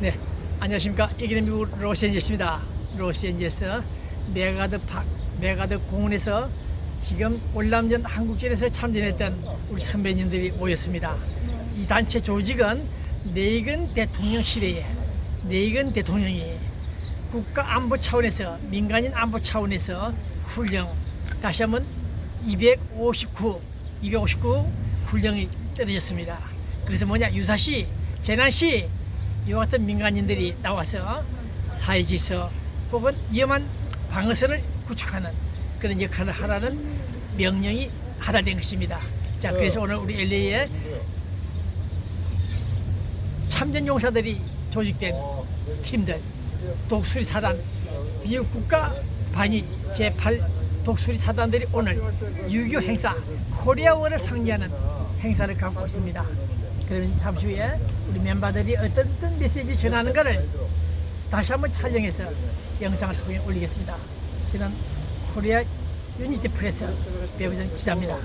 네, 안녕하십니까. 여기는 미국 로스앤젤레스입니다. 로스앤젤레스 메가드 파, 메가드 공원에서 지금 월남전 한국전에서 참전했던 우리 선배님들이 모였습니다. 이 단체 조직은 레이건 대통령 시대에 레이건 대통령이 국가 안보 차원에서 민간인 안보 차원에서 훈령 다시 한번 259 259 훈령이 떨어졌습니다. 그래서 뭐냐 유사시 재난시 이와 같은 민간인들이 나와서 사회 질서 혹은 위험한 방어선을 구축하는 그런 역할을 하라는 명령이 하달된 것입니다. 자 그래서 오늘 우리 LA에 참전 용사들이 조직된 팀들 독수리 사단 미국 국가 반위 제8 독수리 사단들이 오늘 유교 행사 코리아원을 상기하는 행사를 갖고 있습니다. 그러면 잠시 후에 우리 멤버들이 어떤 어떤 메시지 전하는가를 다시 한번 촬영해서 영상을 통해 올리겠습니다. 저는 코리아 유니티 프레스 배우전 기자입니다.